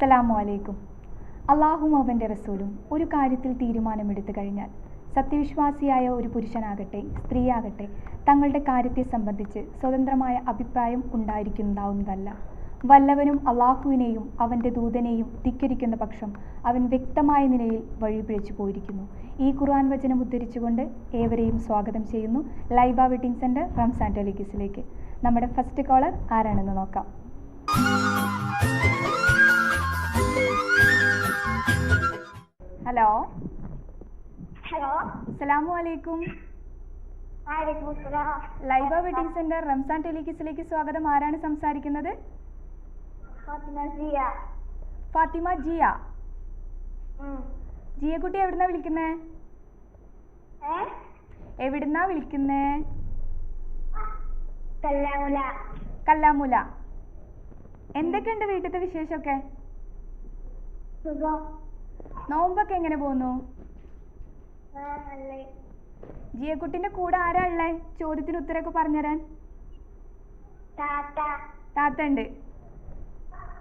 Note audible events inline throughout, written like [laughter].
അസ്സലാമു അലൈക്കും. അള്ളാഹും അവന്റെ റസൂലും ഒരു കാര്യത്തിൽ തീരുമാനമെടുത്തു കഴിഞ്ഞാൽ സത്യവിശ്വാസിയായ ഒരു പുരുഷനാകട്ടെ സ്ത്രീയാകട്ടെ തങ്ങളുടെ കാര്യത്തെ സംബന്ധിച്ച് സ്വതന്ത്രമായ അഭിപ്രായം ഉണ്ടായിരിക്കുന്നതാവുന്നതല്ല. വല്ലവനും അള്ളാഹുവിനെയും അവന്റെ ദൂതനെയും ധിക്കരിക്കുന്ന പക്ഷം അവൻ വ്യക്തമായ നിലയിൽ വഴിപിഴച്ചു പോയിരിക്കുന്നു. ഈ ഖുർആൻ വചനം ഉദ്ധരിച്ചുകൊണ്ട് ഏവരെയും സ്വാഗതം ചെയ്യുന്നു ലൈബ വെഡിങ് സെന്റർ റംസാൻ ടെലിഗസിലേക്ക് നമ്മുടെ ഫസ്റ്റ് കോളർ ആരാണെന്ന് നോക്കാം. ഹലോ. ഹലോ. അസ്സലാമു അലൈക്കും ലൈബ വെഡിങ് സെന്റർ റംസാൻ ടെലിക്കിസിലേക്ക് സ്വാഗതം. ആരാണ് സംസാരിക്കുന്നത്? ഫാത്തിമ ജിയ. ജിയ. കുട്ടി എവിടുന്നാ വിളിക്കുന്നേ? എവിടുന്നാ വിളിക്കുന്നേ? കല്ലാമുല. കല്ലാമൂല. എന്തൊക്കെയുണ്ട് വീട്ടിലത്തെ വിശേഷമൊക്കെ? സുഖം. നോമ്പൊക്കെ എങ്ങനെ പോകുന്നു ജിയക്കുട്ടിന്റെ കൂടെ ആരാ ഉള്ളേ? ചോദ്യത്തിന് ഉത്തരമൊക്കെ പറഞ്ഞുതരാൻ. താത്ത. ഉണ്ട്.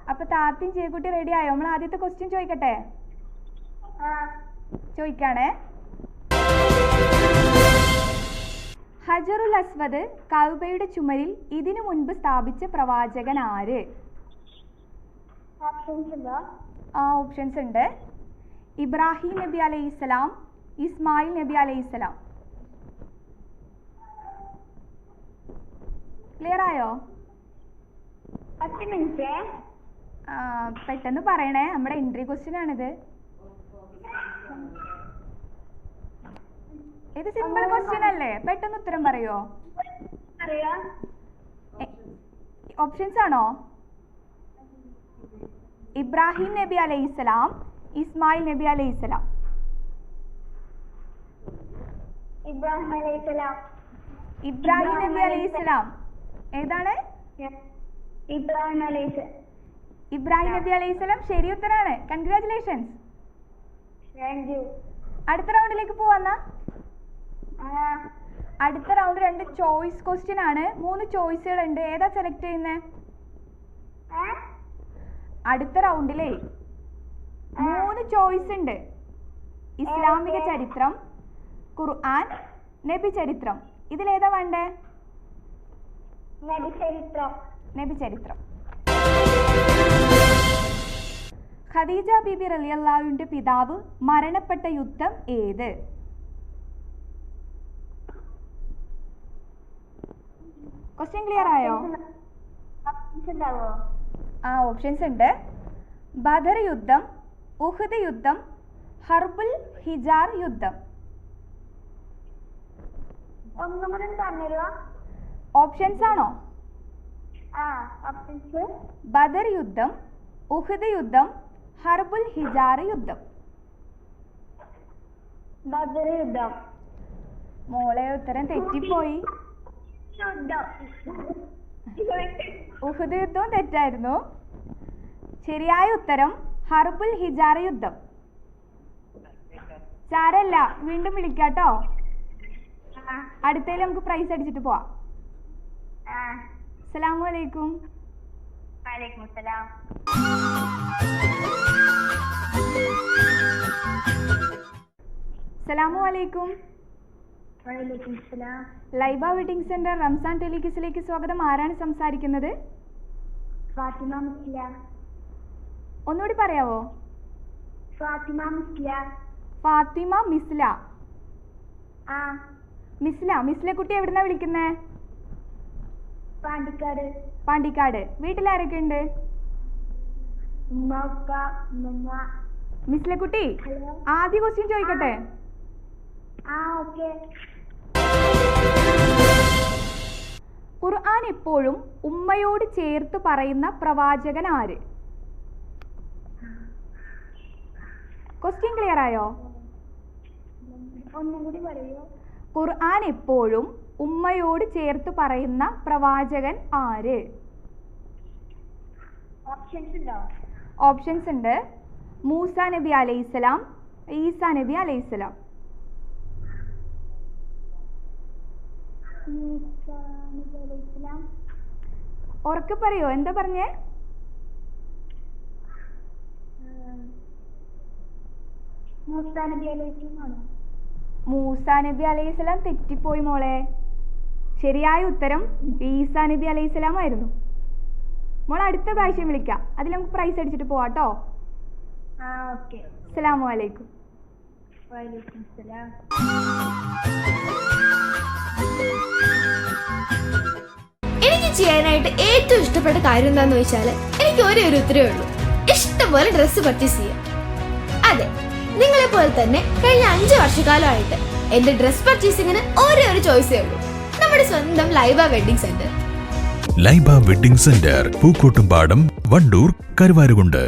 അപ്പൊ താത്തയും ജിയക്കുട്ടി റെഡി ആയോ? നമ്മൾ ആദ്യത്തെ ക്വസ്റ്റ്യൻ ചോദിക്കട്ടെ? ചോദിക്കാണേ. ഹജറുൽ അസ്വദ് കൗബയുടെ ചുമരിൽ ഇതിനു മുൻപ് സ്ഥാപിച്ച പ്രവാചകൻ ആര്? ഓപ്ഷൻസ് ഉണ്ട്? ആ ഓപ്ഷൻസ് ഉണ്ട്. ഇബ്രാഹിം നബി അലൈഹി സ്വലാം ഇസ്മായിൽ നബി അലൈഹി സ്വലാം. ക്ലിയർ ആയോ? പെട്ടെന്ന് പറയണേ. നമ്മുടെ എൻട്രി ക്വസ്റ്റ്യൻ ആണിത്. ഇത് സിമ്പിൾ ക്വസ്റ്റ്യൻ അല്ലേ? പെട്ടെന്ന് ഉത്തരം പറയോ? ഓപ്ഷൻസ് ആണോ? ഇബ്രാഹിം നബി അലൈഹിസ്സലാം ഇസ്മായിൽ നബി അലൈഹിസ്സലാം ഇബ്രാഹിം അലൈഹിസ്സലാം ഇബ്രാഹിം നബി അലൈഹിസ്സലാം ഏതാണ്? ഇബ്രാഹിം അലൈഹി ഇബ്രാഹിം നബി അലൈഹിസ്സലാം ശരി ഉത്തരാണ്. കൺഗ്രാറ്റുലേഷൻസ് അടുത്ത റൗണ്ടിലേക്ക് പോവാന്നാ? അടുത്ത റൗണ്ട് രണ്ട് ചോയ്സ് ക്വസ്റ്റ്യൻ ആണ്. മൂന്ന് ചോയ്സുകൾ ഉണ്ട് ഏതാ സെലക്ട് ചെയ്യുന്നേ? അടുത്ത റൗണ്ടിലേ മൂന്ന് ചോയ്സ് ഉണ്ട്. ഇസ്ലാമിക ചരിത്രം ഖുർആൻ നബി ചരിത്രം. ഇതിലേതാ വേണ്ടേ? നബി ചരിത്രം. ഖദീജ ബിബി റലിയല്ലാവിന്റെ പിതാവ് മരണപ്പെട്ട യുദ്ധം ഏത്? ക്വസ്റ്റ്യൻ ക്ലിയർ ആയോ? ആ ഓപ്ഷൻസ് ഉണ്ട്. ബദർ യുദ്ധം ഉഹദ് യുദ്ധം ഹർബുൽ ഹിജാർ യുദ്ധം. ഓപ്ഷൻസ് ആണോ? ബദർ യുദ്ധം ഉഹദ് യുദ്ധം ഹർബുൽ ഹിജാർ യുദ്ധം. ബദർ യുദ്ധം. മോളെ ഉത്തരം തെറ്റിപ്പോയി. ഉഹദ് യുദ്ധവും തെറ്റായിരുന്നു. ശരിയായ ഉത്തരം ഹർബുൽ ഹിജാറ യുദ്ധം. ചാരല്ല വീണ്ടും വിളിക്കാട്ടോ. അടുത്തേലും നമുക്ക് പ്രൈസ് അടിച്ചിട്ട് പോവാം. അസ്സലാമു അലൈക്കും. വലൈക്കും അസ്സലാം. അസ്സലാമു അലൈക്കും. ലൈബ വെഡിങ് സെന്റർ റംസാൻ ടെലികിസിലേക്ക് സ്വാഗതം. ആരാണ് സംസാരിക്കുന്നത്? ഫാത്തിമ ഒന്നുകൂടി പറയാവോ? ഫാത്തിമ മിസ്ല. ഫാത്തിമ മിസ്ല. ആ. മിസ്ല മിസ്ല കുട്ടി എവിടുന്നാ വിളിക്കുന്നേ? പാണ്ടിക്കാട്. പാണ്ടിക്കാട്. വീട്ടിലാരൊക്കെ ഉണ്ട് മിസ്ലെ കുട്ടി ആദ്യ ക്വസ്റ്റ്യൻ ചോദിക്കട്ടെ? ഖുർആൻ എപ്പോഴും ഉമ്മയോട് ചേർത്ത് പറയുന്ന പ്രവാചകൻ ആര്? ക്വസ്റ്റ്യൻ ക്ലിയർ ആയോ? ഖുർആൻ എപ്പോഴും ഉമ്മയോട് ചേർത്ത് പറയുന്ന പ്രവാചകൻ ആര്? ഓപ്ഷൻസ് ഉണ്ടോ? മൂസ നബി അലൈഹിസ്സലാം ഈസ നബി അലൈഹിസ്സലാം ഈസാ നബി അലൈഹിസ്സലാം ഉറക്കെ പറയോ? എന്താ പറഞ്ഞേ? മൂസാ നബി അലൈഹിസ്സലാമാണോ മൂസാ നബി അലൈഹി സ്വലാം തെറ്റിപ്പോയി മോളെ. ശരിയായ ഉത്തരം ഈസാ നബി അലൈഹി സ്വലാം ആയിരുന്നു. മോൾ അടുത്ത പ്രാവശ്യം വിളിക്കാം. അതിൽ നമുക്ക് പ്രൈസ് അടിച്ചിട്ട് പോവാട്ടോ. ആ ഓക്കെ അസ്സലാമു അലൈക്കും. വലൈക്കും സലാം എനിക്ക് ചെയ്യാനായിട്ട് ഏറ്റവും ഇഷ്ടപ്പെട്ട കാര്യം എന്താണെന്ന് വെച്ചാൽ എനിക്ക് ഒരേ ഒരു ഉത്തരവേ ഉള്ളൂ. ഇഷ്ടംപോലെ ഡ്രസ്സ് പർച്ചേസ് ചെയ്യാം. അതെ പോലെ തന്നെ കഴിഞ്ഞ അഞ്ച് വർഷക്കാലമായിട്ട് എന്റെ ഡ്രസ് പർച്ചേസിങ്ങിന് ഒരേ ഒരു ചോയ്സേ ഉള്ളൂ. നമ്മുടെ സ്വന്തം Laiba wedding centre. Laiba wedding centre Pookkottumpadam Wandoor Karuvarakundu.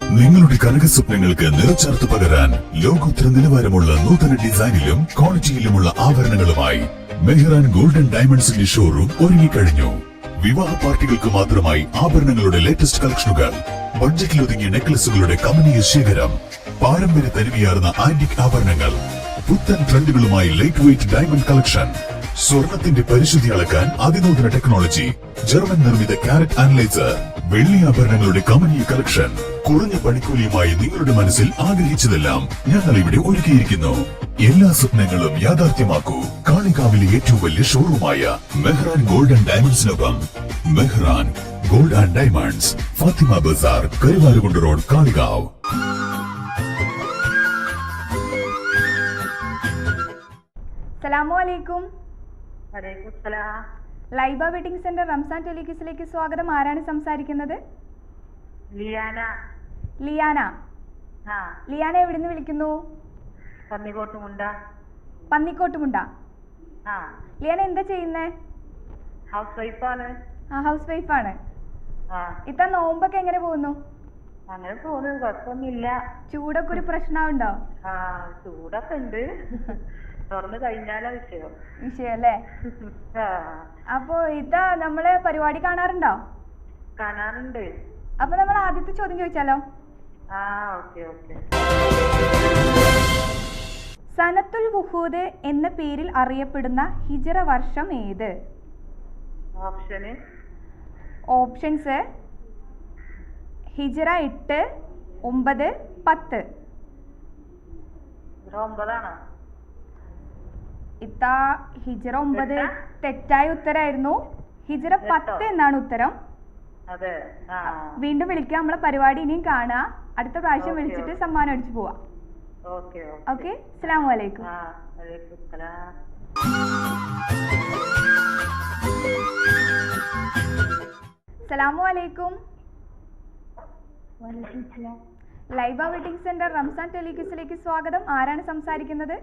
നിങ്ങളുടെ കനക സ്വപ്നങ്ങൾക്ക് നിറച്ചേർത്ത് പകരാൻ ലോകോത്തര നിലവാരമുള്ള നൂതന ഡിസൈനിലും ക്വാളിറ്റിയിലുമുള്ള ആഭരണങ്ങളുമായി മെഹ്റാൻ ഗോൾഡൻ ഡയമണ്ട്സിന്റെ ഷോറൂം ഒരുങ്ങിക്കഴിഞ്ഞു. വിവാഹ പാർട്ടികൾക്ക് മാത്രമായി ആഭരണങ്ങളുടെ ലേറ്റസ്റ്റ് കളക്ഷനുകൾ ബഡ്ജറ്റിൽ ഒതുങ്ങിയ നെക്ലസുകളുടെ കമനീയ ശേഖരം പാരമ്പര്യ തനിവിയാർന്ന ആന്റിക് ആഭരണങ്ങൾ പുത്തൻ ട്രെൻഡുകളുമായി ലൈറ്റ് വെയിറ്റ് ഡയമണ്ട് കളക്ഷൻ സ്വർണത്തിന്റെ പരിശുദ്ധി അളക്കാൻ അതിനൂതന ടെക്നോളജി ജർമ്മൻ നിർമ്മിത കാരറ്റ് അനലൈസർ വെള്ളി ആഭരണങ്ങളുടെ കമനീയ കളക്ഷൻ കുറഞ്ഞ പണിക്കൂലിയുമായി നിങ്ങളുടെ മനസ്സിൽ ആഗ്രഹിച്ചതെല്ലാം ഞങ്ങൾ ഇവിടെ ഒരുക്കിയിരിക്കുന്നു. എല്ലാ സ്വപ്നങ്ങളും യാഥാർത്ഥ്യമാക്കൂ. കാളികാവിലെ ഏറ്റവും വലിയ ഷോറൂമായ Mehran golden ഡയമണ്ട്സിനൊപ്പം. Mehran gold and diamonds Fathima Bazar Karuvarakundu road Kalikavu സലാമലൈക്കും Laiba wedding centre Ramzan ടെലിക്യൂസിലേക്ക് സ്വാഗതം. ആരാണ് സംസാരിക്കുന്നത്? ലിയാന. ലിയാന. ആ. ലിയാന എവിടുന്ന് വിളിക്കുന്നു? പന്നിക്കോട്ടുമുണ്ട. പന്നിക്കോട്ടുമുണ്ട. ആ. ലിയാന എന്താ ചെയ്യുന്നേ? ഹൗസ് വൈഫാണ് ആ ഹൗസ് വൈഫാണ് ആ ഇത്ത നോമ്പൊക്കെ എങ്ങനെ പോകുന്നു? അങ്ങനെ പോകുന്നു കുഴപ്പമൊന്നുമില്ല. ചൂടൊക്കെ ഒരു പ്രശ്നമുണ്ടോ? ആ ചൂടൊക്കെ ഉണ്ട്. തുറന്നു കഴിഞ്ഞാലാ വിഷയം. വിഷയല്ലേ? അപ്പോ ഇതാ നമ്മൾ പരിപാടി കാണാറുണ്ടോ? കാണാറുണ്ട്. അപ്പൊ നമ്മൾ ആദ്യത്തെ ചോദ്യം ചോദിച്ചാലോ? ആ ഓക്കെ ഓക്കെ. സനത്തുൽ വുഹൂദ് എന്ന പേരിൽ അറിയപ്പെടുന്ന ഹിജറ വർഷം ഏത്? ഓപ്ഷന് ഓപ്ഷൻസ് ഹിജറ എട്ട് ഒമ്പത് പത്ത്. ഇത്താ ഹിജറ ഒമ്പത്? തെറ്റായ ഉത്തരായിരുന്നു. ഹിജറ? പത്ത് എന്നാണ് ഉത്തരം. വീണ്ടും വിളിക്കുക നമ്മളെ പരിപാടി ഇനിയും കാണുക അടുത്ത പ്രാവശ്യം വിളിച്ചിട്ട് സമ്മാനം അടിച്ചു പോവാം. ഓക്കെ അസ്സാം വലൈക്കും Thank അസ്സലാമു സലാം ലൈബ വെഡിങ് സെന്റർ റംസാൻ ടെലിക്യൂസിലേക്ക് സ്വാഗതം. ആരാണ് സംസാരിക്കുന്നത്?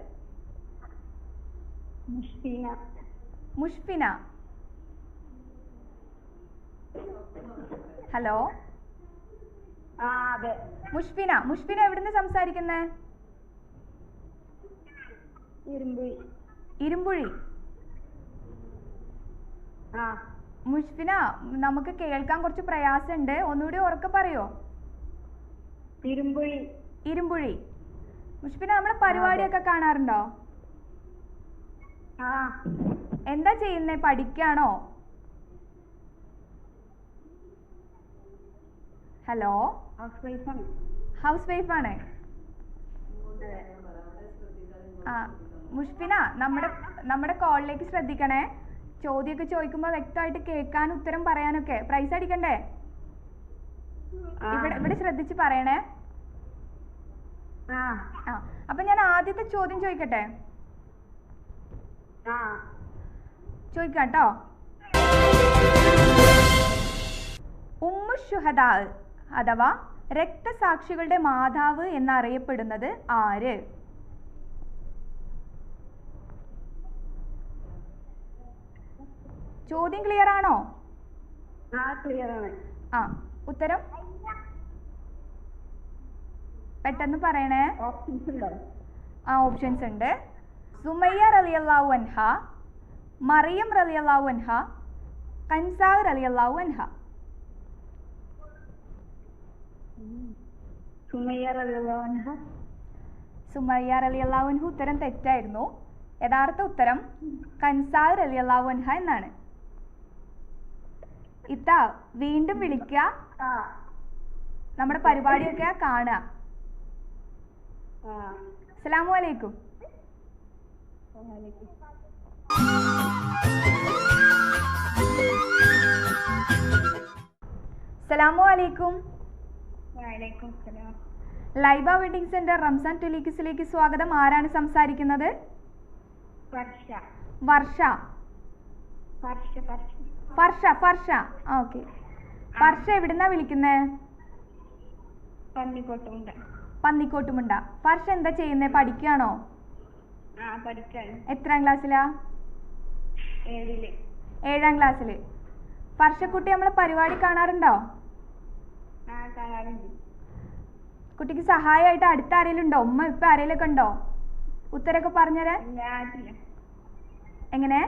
മുഷ്ഫീന. ഹലോ? മുഷ്ഫിന മുഷ്ഫിന എവിടുന്ന് സംസാരിക്കുന്നത് ഇരുമ്പുഴി. ഇരുമ്പുഴി. ആ. മുഷ്ഫിന നമുക്ക് കേൾക്കാൻ കുറച്ച് പ്രയാസമുണ്ട്. ഒന്നുകൂടി ഉറക്കെ പറയോ? ഇരുമ്പുഴി. ഇരുമ്പുഴി. മുഷ്ഫിന നമ്മുടെ പരിപാടിയൊക്കെ കാണാറുണ്ടോ? എന്താ ചെയ്യുന്നേ? പഠിക്കാണോ? ഹലോ? ഹൗസ് വൈഫാണ്. ആണ് ആ മുഷ്ഫിന നമ്മുടെ നമ്മുടെ കോളിലേക്ക് ശ്രദ്ധിക്കണേ. ചോദ്യമൊക്കെ ചോദിക്കുമ്പോൾ വ്യക്തമായിട്ട് കേൾക്കാൻ ഉത്തരം പറയാനൊക്കെ. പ്രൈസ് അടിക്കണ്ടേ? ഇവിടെ ഇവിടെ ശ്രദ്ധിച്ച് പറയണേ. ആ. അപ്പൊ ഞാൻ ആദ്യത്തെ ചോദ്യം ചോദിക്കട്ടെ? ആ. ചോദിക്കാം കേട്ടോ. ഉമ്മു ഷുഹദാ അഥവാ രക്തസാക്ഷികളുടെ മാതാവ് എന്നറിയപ്പെടുന്നത് ആര്? ചോദ്യം ക്ലിയർ ആണോ? ആ ഉത്തരം? പെട്ടെന്ന് പറയണേ. ആ ഓപ്ഷൻസ് ഉണ്ട്. സുമയ്യ റളിയല്ലാഹു അൻഹ മറിയം റളിയല്ലാഹു അൻഹ കൻസാ റളിയല്ലാഹു അൻഹ. സുമയ്യ അൻഹു. ഉത്തരം തെറ്റായിരുന്നു. യഥാർത്ഥ ഉത്തരം കൻസാ റളിയല്ലാഹു അൻഹ എന്നാണ്. ഇത്ത വീണ്ടും വിളിക്കുക ആ. നമ്മുടെ പരിപാടിയൊക്കെ കാണുക ആ. അസ്സലാമു അലൈക്കും വാലേക്കും. അസ്സലാമു അലൈക്കും ലൈബ വെഡിങ് സെന്റർ റംസാൻ ടെലിക്കിസിലേക്ക് സ്വാഗതം. ആരാണ് സംസാരിക്കുന്നത്? വർഷ. വർഷ വർഷ. ഫർഷ ഫർഷ. ഓക്കെ. ഫർഷ എവിടുന്നാ വിളിക്കുന്നേ? പന്നിക്കോട്ടുണ്ട് പന്നിക്കോട്ടുമുണ്ട. ഫർഷ എന്താ ചെയ്യുന്നേ? പഠിക്കുകയാണോ? എത്രാം ക്ലാസ്സിലാ? ഏഴാം ക്ലാസ്സിൽ ഫർഷക്കുട്ടി നമ്മളെ പരിപാടി കാണാറുണ്ടോ? കുട്ടിക്ക് സഹായമായിട്ട് അടുത്ത ആരെങ്കിലും ഉണ്ടോ? ഉമ്മ ഇപ്പൊ ആരെങ്കിലുമൊക്കെ ഉണ്ടോ? ഉത്തരൊക്കെ പറഞ്ഞുതരാൻ. എങ്ങനെ?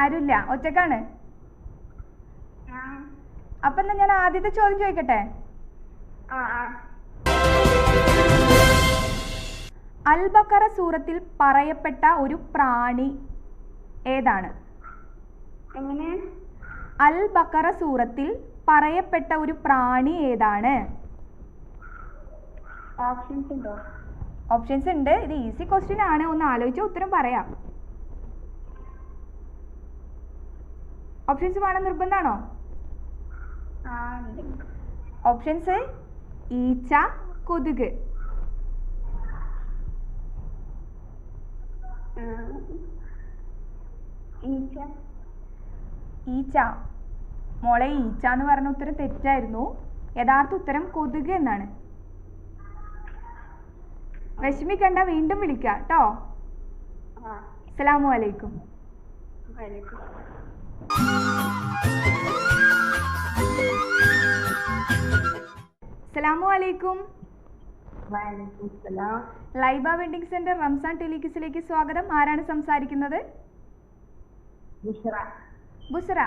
ആരുമില്ല ഒറ്റക്കാണ്? അപ്പൊ എന്നാ ഞാൻ ആദ്യത്തെ ചോദ്യം ചോദിക്കട്ടെ? അൽബക്കറ സൂറത്തിൽ പറയപ്പെട്ട ഒരു പ്രാണി ഏതാണ്? അൽബക്കറ അൽ ബക്കറ സൂറത്തിൽ പറയപ്പെട്ട ഒരു പ്രാണി ഏതാണ്? ഓപ്ഷൻസ് ഉണ്ട്. ഇത് ഈസി ക്വസ്റ്റ്യൻ ആണ്. ഒന്ന് ആലോചിച്ച് ഉത്തരം പറയാം. ഓപ്ഷൻസ് വേണം നിർബന്ധമാണോ ഓപ്ഷൻസ് ഈച്ച കൊതുക്. ഈച്ച. മോളെ ഈച്ച എന്ന് പറഞ്ഞ ഉത്തരം തെറ്റായിരുന്നു. യഥാർത്ഥ ഉത്തരം കൊതുക് എന്നാണ്. വിഷമിക്കണ്ട വീണ്ടും വിളിക്കാം കേട്ടോ. അസ്സലാമു അലൈക്കും. വാലേക്കും. അസ്സലാമു അലൈക്കും. ലൈബ വെഡിങ് സെന്റർ റംസാൻ ടെലിക്കിസിലേക്ക് സ്വാഗതം. ആരാണ് സംസാരിക്കുന്നത്? ബുസറ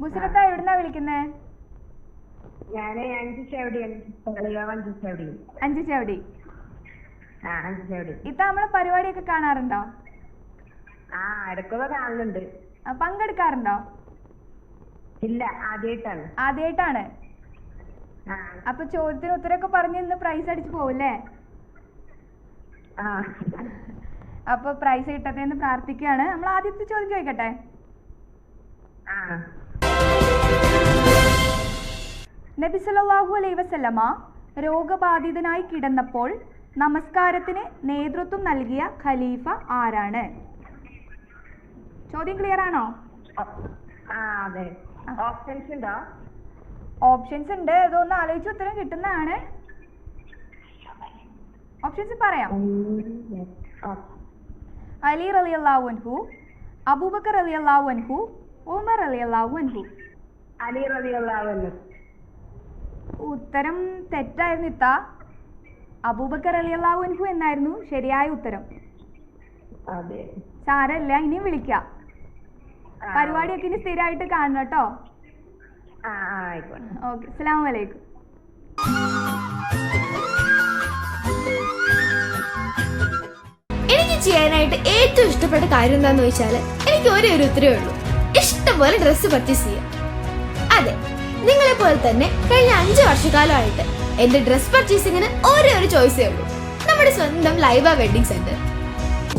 ബുസറത്ത എവിടുന്നാ വിളിക്കുന്നേ? അഞ്ച് ചവിടി അഞ്ചു ചവിടി ആ അഞ്ച് ചവിടി. ഇത്ത നമ്മളെ പരിപാടിയൊക്കെ കാണാറുണ്ടോ? ആ ഇടയ്ക്കൊക്കെ കാണലുണ്ട്. പങ്കെടുക്കാറുണ്ടോ? ഇല്ല ആദ്യമായിട്ടാണ് ആദ്യമായിട്ടാണ് അപ്പൊ ചോദ്യത്തിന് ഉത്തരമൊക്കെ പറഞ്ഞ് ഇന്ന് പ്രൈസ് അടിച്ചു പോവില്ലേ? അപ്പൊ പ്രൈസ് കിട്ടട്ടെ എന്ന് പ്രാർത്ഥിക്കുകയാണ്. നമ്മൾ ആദ്യത്തെ ചോദ്യം ചോദിക്കട്ടെ? നബി സല്ലല്ലാഹു അലൈഹി വസല്ലമ രോഗബാധിതനായി കിടന്നപ്പോൾ നമസ്കാരത്തിന് നേതൃത്വം നൽകിയ ഖലീഫ ആരാണ്? ചോദ്യം ക്ലിയർ ആണോ? ഓപ്ഷൻസ് ഉണ്ടോ? ഓപ്ഷൻസ് ഉണ്ട്. ഇതൊന്ന് ആലോചിച്ച് ഉത്തരം കിട്ടുന്നതാണ്. ഓപ്ഷൻസ് പറയാം. അലി റളിയല്ലാഹു അൻഹു അബൂബക്കർ റളിയല്ലാഹു അൻഹു ഉമർ അലി അള്ളാഹു അൻഹു. അലി റലി റളിയല്ലാഹു ഉത്തരം തെറ്റായിരുന്നു ഇത്ത. അബൂബക്കർ അലി അള്ളാഹു അൻഹു എന്നായിരുന്നു ശരിയായ ഉത്തരം. സാരല്ല ഇനിയും വിളിക്കാം. പരിപാടിയൊക്കെ ഇനി സ്ഥിരമായിട്ട് കാണണം കേട്ടോ. ഓക്കെ അസ്സാം വലൈക്കും എനിക്ക് ചെയ്യാനായിട്ട് ഏറ്റവും ഇഷ്ടപ്പെട്ട കാര്യം എന്താന്ന് വെച്ചാൽ എനിക്ക് ഒരേ ഒരു ഉത്തരവേ ഉള്ളൂ. ഇഷ്ടംപോലെ ഡ്രസ്സ് പർച്ചേസ് ചെയ്യാം. അതെ നിങ്ങളെ പോലെ തന്നെ കഴിഞ്ഞ അഞ്ച് വർഷക്കാലമായിട്ട് എന്റെ ഡ്രസ് പർച്ചേസിങ്ങിന് ഒരേ ഒരു ചോയ്സേ ഉള്ളൂ. നമ്മുടെ സ്വന്തം Laiba wedding centre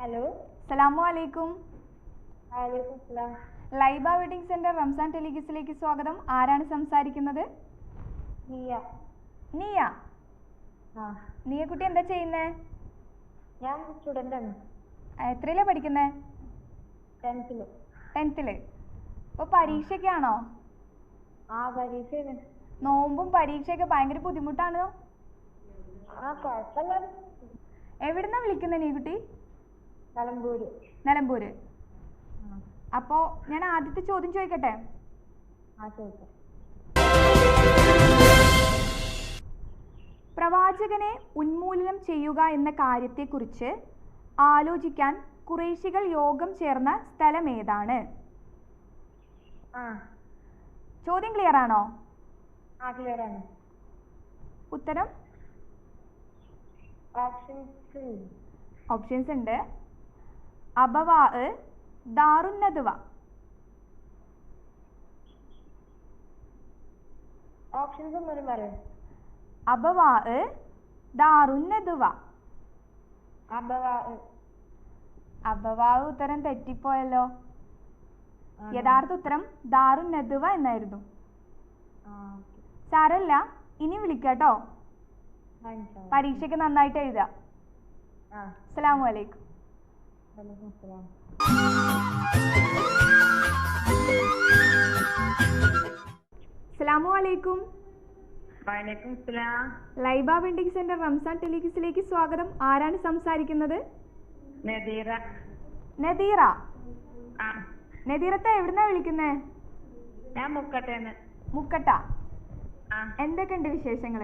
hello അസ്സലാമു അലൈക്കും ലൈബ വെഡിങ് സെന്റർ റംസാൻ ടെലിഗിസിലേക്ക് സ്വാഗതം. ആരാണ് സംസാരിക്കുന്നത്? നീയ. നീയ. കുട്ടി എന്താ ചെയ്യുന്നേ? ഞാൻ സ്റ്റുഡന്റ് ആണ്. എത്രയിലാ പഠിക്കുന്നേ? ടെൻത്തിൽ ടെൻത്തിൽ ഇപ്പൊ പരീക്ഷയ്ക്കാണോ? ആ പരീക്ഷയാണ്. നോമ്പും പരീക്ഷയൊക്കെ ഭയങ്കര ബുദ്ധിമുട്ടാണ്? എവിടുന്നാ വിളിക്കുന്നേ നീ കുട്ടി നിലമ്പൂര്. നിലമ്പൂര്. അപ്പോ ഞാൻ ആദ്യത്തെ ചോദ്യം ചോദിക്കട്ടെ? പ്രവാചകനെ ഉന്മൂലനം ചെയ്യുക എന്ന കാര്യത്തെക്കുറിച്ച് ആലോചിക്കാൻ കുറേശികൾ യോഗം ചേർന്ന സ്ഥലം ഏതാണ്? ചോദ്യം ക്ലിയർ ആണോ? ഉത്തരം? ഓപ്ഷൻസ് ഉണ്ട്. അബവാ ദാറുന്നതുവ ഓപ്ഷൻസ് ഒന്നും പറയും അബവാ ദാറുന്നതുവ അബവാ അബവാ ഉത്തരം തെറ്റിപ്പോയല്ലോ. യഥാർത്ഥ ഉത്തരം ദാറുന്നതുവ എന്നായിരുന്നു. സാരല്ല ഇനി വിളിക്കാട്ടോ പരീക്ഷയ്ക്ക് നന്നായിട്ട് എഴുതാം. അസ്സലാമു അലൈക്കും. വലൈക്കും അസ്സലാം അലൈക്കും. വലൈക്കും സ്ലാം ലൈബ വെണ്ടിംഗ് സെന്റർ റംസാൻ ടെലിക്സിലേക്ക് സ്വാഗതം. ആരാണ് സംസാരിക്കുന്നത്? നദീറ. നദീറ. നദീറത്തെ എവിടുന്നാ വിളിക്കുന്നേ? ഞാൻ മുക്കട്ടേന്ന്. മുക്കട്ട. എന്തൊക്കെയുണ്ട് വിശേഷങ്ങൾ?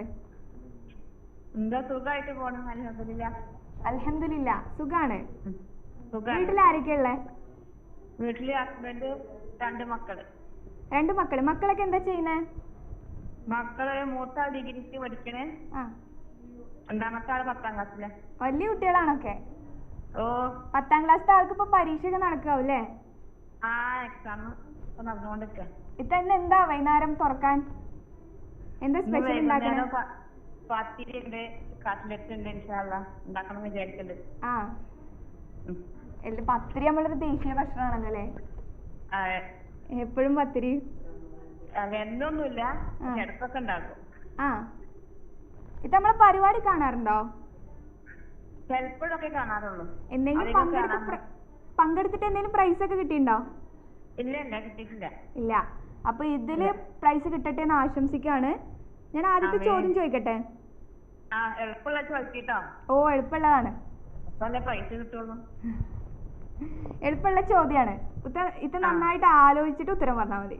എന്താ സുഖമായിട്ട് പോണം. അലഹമില്ല അലഹമില്ല സുഖാണ്. വീട്ടിൽ ആരൊക്കെയുള്ളേ വീട്ടിൽ ഹസ്ബൻഡ് രണ്ട് മക്കൾ. രണ്ട് മക്കൾ. മക്കളൊക്കെ എന്താ ചെയ്യുന്നേ? മക്കൾ മൂത്ത ഡിഗ്രിക്ക് പഠിക്കണേ. രണ്ടാമത്തെ ആൾ പത്താം ക്ലാസ്സിലെ. വലിയ കുട്ടികളാണൊക്കെ ഓ. പത്താം ക്ലാസ്സിലെ ആൾക്ക് ഇപ്പൊ പരീക്ഷയൊക്കെ നടക്കാവൂല്ലേ? ആ എക്സാം നടന്നുകൊണ്ടിരിക്ക ഇത്തന്നെ എന്താ വൈകുന്നേരം തുറക്കാൻ? എന്താ സ്പെഷ്യൽ ഉണ്ടാക്കണേ? പത്തിരി ഉണ്ട് കട്ട്ലറ്റ് ഉണ്ട് ഇൻഷാല്ല ഉണ്ടാക്കണം വിചാരിക്കുന്നുണ്ട് ആ. പത്തിരി നമ്മളൊരു ദേശീയ ഭക്ഷണമാണല്ലോ അല്ലേ എപ്പോഴും പത്തിരി? ആ. ഇടക്കൊക്കെ ഉണ്ടാക്കും. ആ. ഇത് നമ്മളെ പരിപാടി കാണാറുണ്ടോ? ചിലപ്പോഴൊക്കെ കാണാറുള്ളൂ. എന്തെങ്കിലും പങ്കെടുത്ത് പങ്കെടുത്തിട്ട് എന്തെങ്കിലും പ്രൈസ് ഒക്കെ കിട്ടിയിട്ടുണ്ടോ? ഇല്ല ഇല്ല കിട്ടിയിട്ടില്ല. ഇല്ല. അപ്പൊ ഇതിൽ പ്രൈസ് കിട്ടട്ടെ എന്ന് ആശംസിക്കാണ്. ഞാൻ ആദ്യത്തെ. ചോദ്യം ചോദിക്കട്ടെ? ഓ എളുപ്പമുള്ളതാണ്. പ്രൈസ് കിട്ടുള്ളൂ. [laughs] എളുപ്പമുള്ള ചോദ്യമാണ് ഇത് നന്നായിട്ട് ആലോചിച്ചിട്ട് ഉത്തരം പറഞ്ഞാൽ മതി.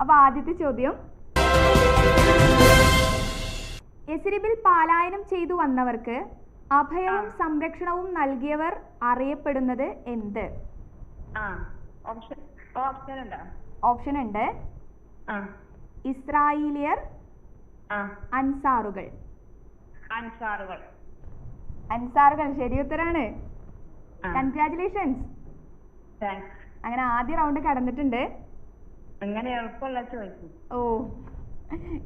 അപ്പൊ ആദ്യത്തെ ചോദ്യം. എസിരിബിൽ പാലായനം ചെയ്തു വന്നവർക്ക് അഭയവും സംരക്ഷണവും നൽകിയവർ അറിയപ്പെടുന്നത് എന്ത്? ഓപ്ഷൻ ഉണ്ടോ? ഇസ്രായേലിയർ അൻസാറുകൾ. അൻസാറുകൾ. അൻസാറുകൾ ശരി ഉത്തരാണ്. കൺഗ്രാറ്റുലേഷൻസ് അങ്ങനെ ആദ്യ റൗണ്ട് കടന്നിട്ടുണ്ട്. ഓ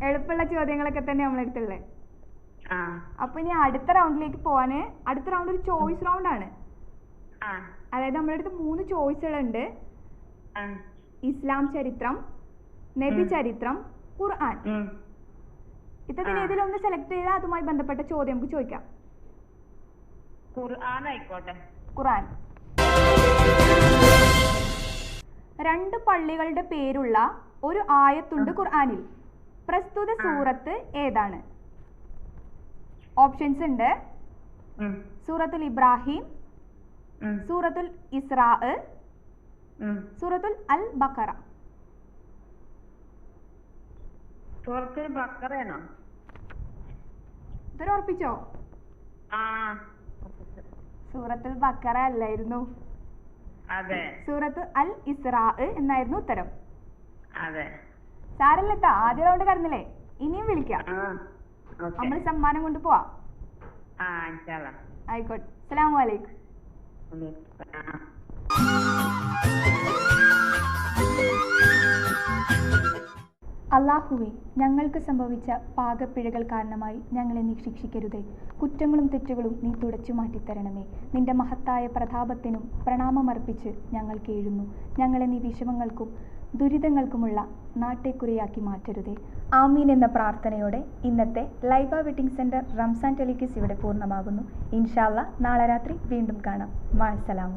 എളുപ്പമുള്ള ചോദ്യങ്ങളൊക്കെ തന്നെ നമ്മളെടുത്തുള്ളത് അപ്പൊ ഇനി അടുത്ത റൗണ്ടിലേക്ക് പോവാന്. അടുത്ത റൗണ്ട് ഒരു ചോയ്സ് റൗണ്ട് ആണ്. അതായത് നമ്മുടെ അടുത്ത് മൂന്ന് ചോയ്സുകളുണ്ട് ഉണ്ട്. ഇസ്ലാം ചരിത്രം നബി ചരിത്രം ഖുർആൻ. ഇത്തരത്തിൽ. ഏതിലൊന്ന് സെലക്ട് ചെയ്താൽ അതുമായി ബന്ധപ്പെട്ട ചോദ്യം നമുക്ക് ചോദിക്കാം. ഖുർആൻ ആയിക്കോട്ടെ. ഖുർആൻ. രണ്ട് പള്ളികളുടെ പേരുള്ള ഒരു ആയത്തുണ്ട് ഖുർആനിൽ. പ്രസ്തുത സൂറത്ത് ഏതാണ്? ഓപ്ഷൻസ് ഉണ്ട്. സൂറത്തുൽ ഇബ്രാഹിം സൂറത്തുൽ ഇസ്രാ സൂറത്തുൽ അൽ ബക്കറ ഉറപ്പിച്ചോ? ആ. സൂറത്തുൽ ബക്കറ അല്ലായിരുന്നു? അതെ. സൂറത്ത് അൽ ഇസ്രാ എന്നായിരുന്നു ഉത്തരം. അതെ. സാരല്ലത്താ ആദ്യ റൗണ്ട് കടന്നില്ലേ? ഇനിയും വിളിക്കാം. നമ്മൾ സമ്മാനം കൊണ്ട് പോവാ. ആയിക്കോട്ടെ. അസ്സലാമു അള്ളാഹുവെ ഞങ്ങൾക്ക് സംഭവിച്ച പാകപ്പിഴകൾ കാരണമായി ഞങ്ങളെ നീ ശിക്ഷിക്കരുതേ. കുറ്റങ്ങളും തെറ്റുകളും നീ തുടച്ചു മാറ്റിത്തരണമേ. നിന്റെ മഹത്തായ പ്രതാപത്തിനും പ്രണാമമർപ്പിച്ച് ഞങ്ങൾ കേഴുന്നു ഞങ്ങളെ നീ വിഷമങ്ങൾക്കും ദുരിതങ്ങൾക്കുമുള്ള നാട്ടേക്കുറിയാക്കി മാറ്റരുതേ. ആമീൻ എന്ന പ്രാർത്ഥനയോടെ ഇന്നത്തെ ലൈബ വെഡിങ് സെന്റർ റംസാൻ ടെലിക്കസ് ഇവിടെ പൂർണമാകുന്നു. ഇൻഷാല്ല നാളെ രാത്രി വീണ്ടും കാണാം. മാസലാമ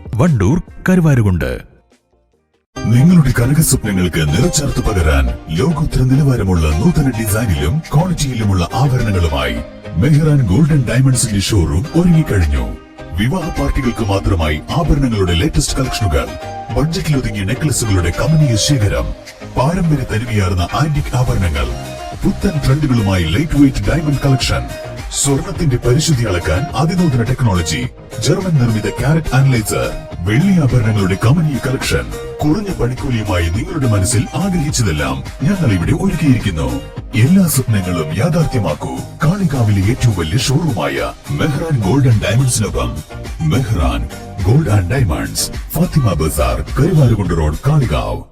Wandoor Karuvarakundu. നിങ്ങളുടെ കനക സ്വപ്നങ്ങൾക്ക് നിറച്ചാർത്ത് പകരാൻ ലോകോത്തര നിലവാരമുള്ള നൂതന ഡിസൈനിലും ക്വാളിറ്റിയിലുമുള്ള ആഭരണങ്ങളുമായി മെഹ്റാൻ ഗോൾഡൻ ഡയമണ്ട്സിന്റെ ഷോറൂം ഒരുങ്ങിക്കഴിഞ്ഞു. വിവാഹ പാർട്ടികൾക്ക് മാത്രമായി ആഭരണങ്ങളുടെ ലേറ്റസ്റ്റ് കളക്ഷനുകൾ ബഡ്ജറ്റിൽ ഒതുങ്ങിയ നെക്ലസുകളുടെ കമനീയ ശേഖരം പാരമ്പര്യ തനിമയാർന്ന ആന്റിക് ആഭരണങ്ങൾ പുത്തൻ ട്രെൻഡുകളുമായി ലൈറ്റ് വെയിറ്റ് ഡയമണ്ട് കളക്ഷൻ സ്വർണത്തിന്റെ പരിശുദ്ധി അളക്കാൻ അതിനൂതന ടെക്നോളജി ജർമ്മൻ നിർമ്മിത കാരറ്റ് അനലൈസർ വെള്ളി ആഭരണങ്ങളുടെ കമനീയ കളക്ഷൻ. കുറഞ്ഞ പണിക്കൂലിയുമായി നിങ്ങളുടെ മനസ്സിൽ ആഗ്രഹിച്ചതെല്ലാം ഞങ്ങൾ ഇവിടെ ഒരുക്കിയിരിക്കുന്നു. എല്ലാ സ്വപ്നങ്ങളും യാഥാർത്ഥ്യമാക്കൂ. കാളികാവിലെ ഏറ്റവും വലിയ ഷോറൂമായ Mehran gold and ഡയമണ്ട്സിനൊപ്പം Mehran gold and diamonds Fathima Bazar Karuvarakundu road Kalikavu.